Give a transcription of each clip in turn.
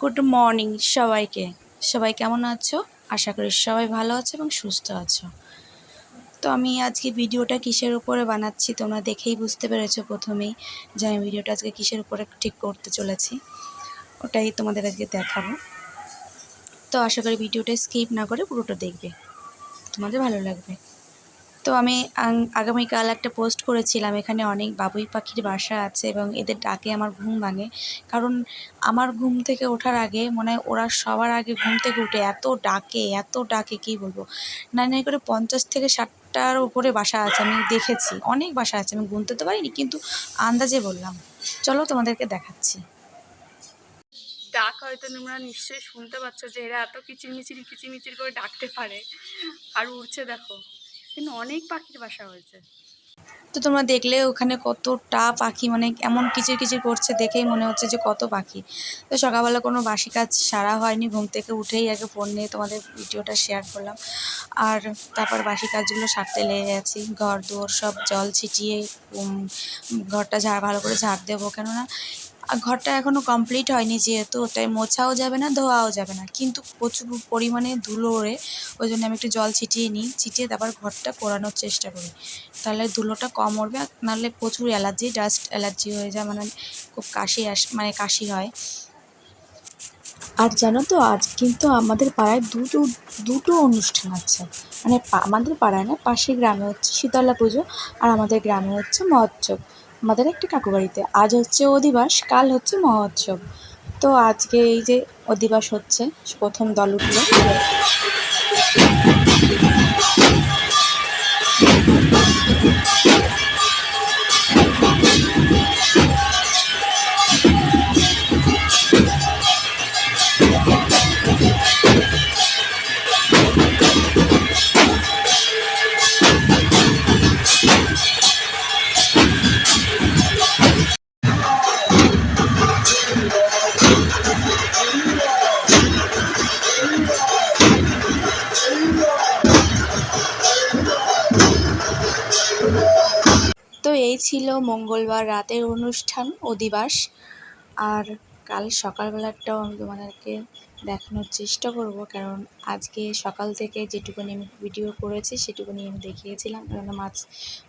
Good morning সবাইকে। সবাই কেমন আছো? আশা করি সবাই ভালো আছো এবং সুস্থ আছো। তো আমি আজকে ভিডিওটা কিসের উপরে বানাচ্ছি তোমরা দেখেই বুঝতে পেরেছ প্রথমেই যে আমি ভিডিওটা আজকে কিসের উপরে ঠিক করতে চলেছি। ওটাই তোমাদের আজকে দেখাবো। তো আশা করি ভিডিওটা স্কিপ না করে পুরোটা দেখবে। তোমাদের ভালো লাগবে। তো আমি আগামীকাল একটা পোস্ট করেছিলাম, এখানে অনেক বাবুই পাখির বাসা আছে এবং এদের ডাকে আমার ঘুম ভাঙে। কারণ আমার ঘুম থেকে ওঠার আগে মনে হয় ওরা সবার আগে ঘুম থেকে উঠে, এত ডাকে এত ডাকে, কী বলব? নাই নাই করে পঞ্চাশ থেকে ষাটটার উপরে বাসা আছে, আমি দেখেছি। অনেক বাসা আছে, আমি গুনতে তো পারিনি, কিন্তু আন্দাজে বললাম। চলো তোমাদেরকে দেখাচ্ছি। ডাক হয়তো তোমরা নিশ্চয়ই শুনতে পাচ্ছ যে এরা এত কিচিরমিচির কিচিরমিচির করে ডাকতে পারে। আর উড়ছে, দেখো। কিন্তু অনেক পাখির বাসা হয়েছে। তো তোমরা দেখলে ওখানে কতটা পাখি মানে এমন কিচির কিচির করছে দেখেই মনে হচ্ছে যে কত পাখি। তো সকালবেলা কোনো বাসি কাজ সারা হয়নি, ঘুম থেকে উঠেই আগে ফোন নিয়ে তোমাদের ভিডিওটা শেয়ার করলাম। আর তারপর বাসি কাজগুলো সারতে লেগে গেছি, ঘর দুয়ার সব জল ছিটিয়ে ঘরটা ঝাড় ভালো করে ঝাড় দেবো কেননা আর ঘরটা এখনও কমপ্লিট হয়নি যেহেতু ওটাই মোছাও যাবে না, ধোয়াও যাবে না। কিন্তু প্রচুর পরিমাণে ধুলো ওড়ে, ওই জন্য আমি একটু জল ছিটিয়ে নিই, ছিটিয়ে তারপর ঘরটা করানোর চেষ্টা করি। তাহলে ধুলোটা কম উঠবে নাহলে প্রচুর অ্যালার্জি ডাস্ট অ্যালার্জি হয়ে যায় মানে খুব কাশি আস মানে কাশি হয়। আর জানো তো, আজ কিন্তু আমাদের পাড়ায় দুটো দুটো অনুষ্ঠান আছে। মানে আমাদের পাড়ায় না পাশে গ্রামে হচ্ছে শীতলা পুজো, আর আমাদের গ্রামে হচ্ছে মহোৎসব। আমাদের একটা কাকুবাড়িতে আজ হচ্ছে অধিবাস, কাল হচ্ছে মহোৎসব। তো আজকে এই যে অধিবাস হচ্ছে, প্রথম দল উঠল। এই ছিল মঙ্গলবার রাতের অনুষ্ঠান অধিবাস আর কাল সকালবেলাটাও আমি তোমাদেরকে দেখানোর চেষ্টা করব, কারণ আজকে সকাল থেকে যেটুকুনি আমি ভিডিও করেছি সেটুকুনি আমি দেখিয়েছিলাম কারণ মাঝ,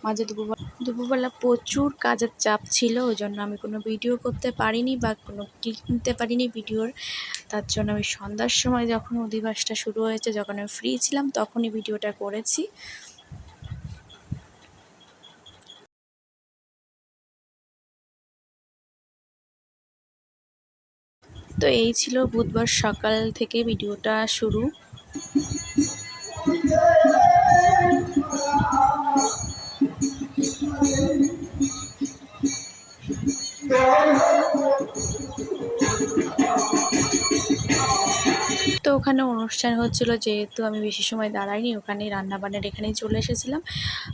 মাঝে দুপুরবেলা দুপুরবেলা প্রচুর কাজের চাপ ছিল ওই জন্য আমি কোনো ভিডিও করতে পারিনি বা কোনো ক্লিক নিতে পারিনি ভিডিওর তার জন্য আমি সন্ধ্যার সময় যখন অধিবাসটা শুরু হয়েছে, যখন আমি ফ্রি ছিলাম, তখনই ভিডিওটা করেছি। তো এই ছিল বুধবার সকাল থেকে ভিডিওটা শুরু। তো ওখানে অনুষ্ঠান হচ্ছিল যেহেতু আমি বেশি সময় দাঁড়াইনি ওখানে রান্নাবান্নার এখানেই চলে এসেছিলাম।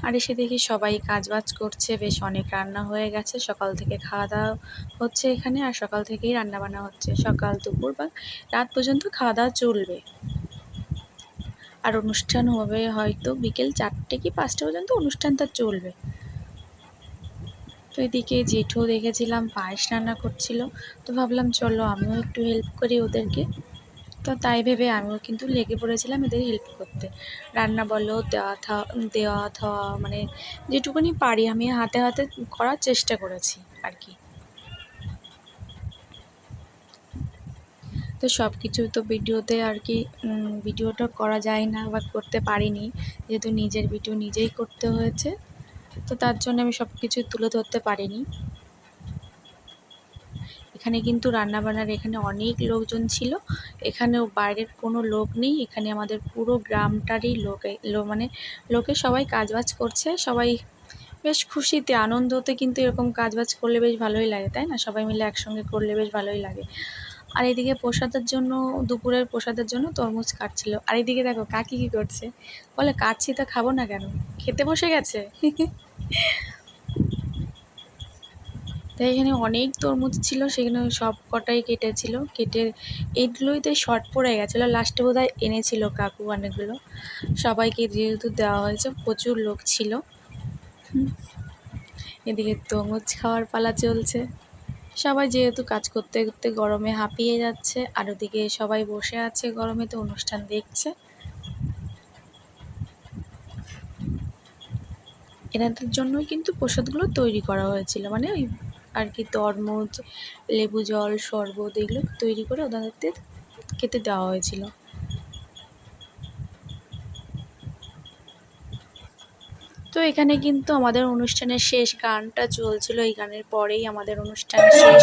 আর এসে দেখি সবাই কাজবাজ করছে, বেশ অনেক রান্না হয়ে গেছে। সকাল থেকে খাওয়া দাওয়া হচ্ছে এখানে আর সকাল থেকেই রান্নাবান্না হচ্ছে। সকাল, দুপুর বা রাত পর্যন্ত খাওয়া দাওয়া চলবে। আর অনুষ্ঠান হবে হয়তো বিকেল চারটে কি পাঁচটা পর্যন্ত, অনুষ্ঠানটা চলবে। তো এদিকে জেঠু দেখেছিলাম, পায়েস রান্না করছিল। তো ভাবলাম, চলো আমিও একটু হেল্প করি ওদেরকে। তো তাই ভেবে আমিও কিন্তু লেগে পড়েছিলাম এদের হেল্প করতে। রান্না বলো, দেওয়া থা, দেওয়া থাওয়া মানে যেটুকুনি পারি আমি হাতে হাতে করার চেষ্টা করেছি আর কি। তো সব কিছু তো ভিডিওতে আর কি ভিডিওটা করা যায় না বা করতে পারিনি। যেহেতু নিজের ভিডিও নিজেই করতে হয়েছে, তো তার জন্য আমি সব কিছু তুলে ধরতে পারিনি। এখানে কিন্তু রান্নাবান্নার এখানে অনেক লোকজন ছিল। এখানেও বাইরের কোনো লোক নেই। এখানে আমাদের পুরো গ্রামটারই লোকে, লো মানে লোকে সবাই কাজবাজ করছে। সবাই বেশ খুশিতে, আনন্দতে কিন্তু এরকম কাজবাজ করলে বেশ ভালোই লাগে, তাই না? সবাই মিলে একসঙ্গে করলে বেশ ভালোই লাগে। আর এদিকে প্রসাদের জন্য, দুপুরের প্রসাদের জন্য তরমুজ কাটছিল। আর এদিকে দেখো, কাকি কী করছে? বলে কাটছি তো খাব না কেন? খেতে বসে গেছে? তাই এখানে অনেক তরমুজ ছিল, সেখানে সব কটাই কেটেছিল। কেটে এইগুলোইতে শর্ট পড়ে গেছিল লাস্টে বোধহয় এনেছিল কাকু অনেকগুলো। সবাইকে যেহেতু দেওয়া হয়েছে, প্রচুর লোক ছিল। এদিকে তরমুজ খাওয়ার পালা চলছে। সবাই যেহেতু কাজ করতে করতে গরমে হাঁপিয়ে যাচ্ছে, আর ওদিকে সবাই বসে আছে গরমে তো অনুষ্ঠান দেখছে। এনাদের জন্যই কিন্তু প্রসাদগুলো তৈরি করা হয়েছিল মানে ওই আর কি তরমুজ, লেবু জল, শরবত এগুলো তৈরি করে ওনাদের খেতে দেওয়া হয়েছিল। তো এখানে কিন্তু আমাদের অনুষ্ঠানের শেষ গানটা চলছিল, এই গানের পরেই আমাদের অনুষ্ঠান শেষ।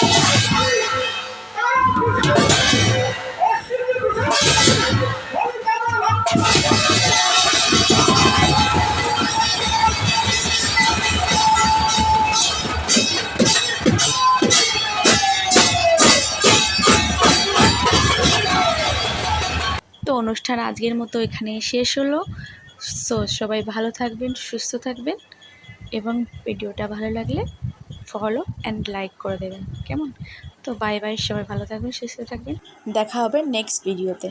অনুষ্ঠান আজকের মতো এখানে শেষ হলো। সো সবাই ভালো থাকবেন, সুস্থ থাকবেন এবং ভিডিওটা ভালো লাগলে ফলো অ্যান্ড লাইক করে দেবেন। কেমন? তো বাই বাই সবাই ভালো থাকবেন, সুস্থ থাকবেন। দেখা হবে নেক্সট ভিডিওতে